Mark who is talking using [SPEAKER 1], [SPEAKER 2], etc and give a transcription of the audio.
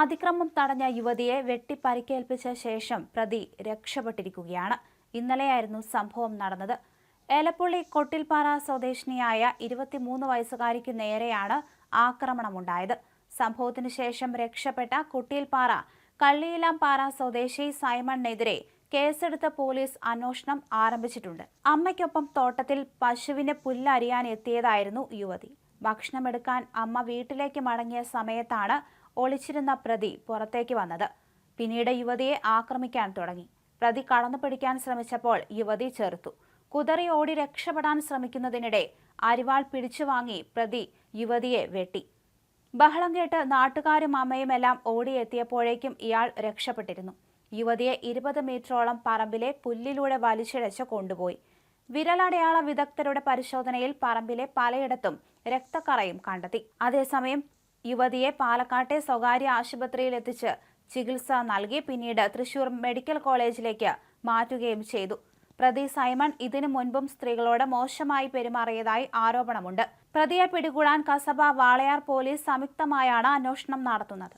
[SPEAKER 1] അതിക്രമം തടഞ്ഞ യുവതിയെ വെട്ടി പരിക്കേൽപ്പിച്ച ശേഷം പ്രതി രക്ഷപ്പെട്ടിരിക്കുകയാണ്. ഇന്നലെയായിരുന്നു സംഭവം നടന്നത്. ഏലപ്പുള്ളി കൊട്ടിൽപ്പാറ സ്വദേശിനിയായ ഇരുപത്തിമൂന്ന് വയസ്സുകാരിക്ക് നേരെയാണ് ആക്രമണമുണ്ടായത്. സംഭവത്തിനു ശേഷം രക്ഷപ്പെട്ട കുട്ടിൽപ്പാറ കള്ളിയിലാംപാറ സ്വദേശി സൈമണിനെതിരെ കേസെടുത്ത പോലീസ് അന്വേഷണം ആരംഭിച്ചിട്ടുണ്ട്. അമ്മയ്ക്കൊപ്പം തോട്ടത്തിൽ പശുവിന് പുല്ലരിയാൻ എത്തിയതായിരുന്നു യുവതി. ഭക്ഷണമെടുക്കാൻ അമ്മ വീട്ടിലേക്ക് മടങ്ങിയ സമയത്താണ് ഒളിച്ചിരുന്ന പ്രതി പുറത്തേക്ക് വന്നത്. പിന്നീട് യുവതിയെ ആക്രമിക്കാൻ തുടങ്ങി. പ്രതി കടന്നു പിടിക്കാൻ ശ്രമിച്ചപ്പോൾ യുവതി ചെറുത്തു. കുതറി ഓടി രക്ഷപ്പെടാൻ ശ്രമിക്കുന്നതിനിടെ അരിവാൾ പിടിച്ചു വാങ്ങി പ്രതി യുവതിയെ വെട്ടി. ബഹളം കേട്ട് നാട്ടുകാരും അമ്മയുമെല്ലാം ഓടിയെത്തിയപ്പോഴേക്കും ഇയാൾ രക്ഷപ്പെട്ടിരുന്നു. യുവതിയെ ഇരുപത് മീറ്ററോളം പറമ്പിലെ പുല്ലിലൂടെ വലിച്ചിഴച്ച് കൊണ്ടുപോയി. വിരലടയാള വിദഗ്ധരുടെ പരിശോധനയിൽ പറമ്പിലെ പലയിടത്തും രക്തക്കറയും കണ്ടെത്തി. അതേസമയം യുവതിയെ പാലക്കാട്ടെ സ്വകാര്യ ആശുപത്രിയിൽ എത്തിച്ച് ചികിത്സ നൽകി പിന്നീട് തൃശൂർ മെഡിക്കൽ കോളേജിലേക്ക് മാറ്റുകയും ചെയ്തു. പ്രതി സൈമൺ ഇതിനു മുൻപും സ്ത്രീകളോട് മോശമായി പെരുമാറിയതായി ആരോപണമുണ്ട്. പ്രതിയെ പിടികൂടാൻ കസബ വാളയാർ പോലീസ് സംയുക്തമായാണ് അന്വേഷണം നടത്തുന്നത്.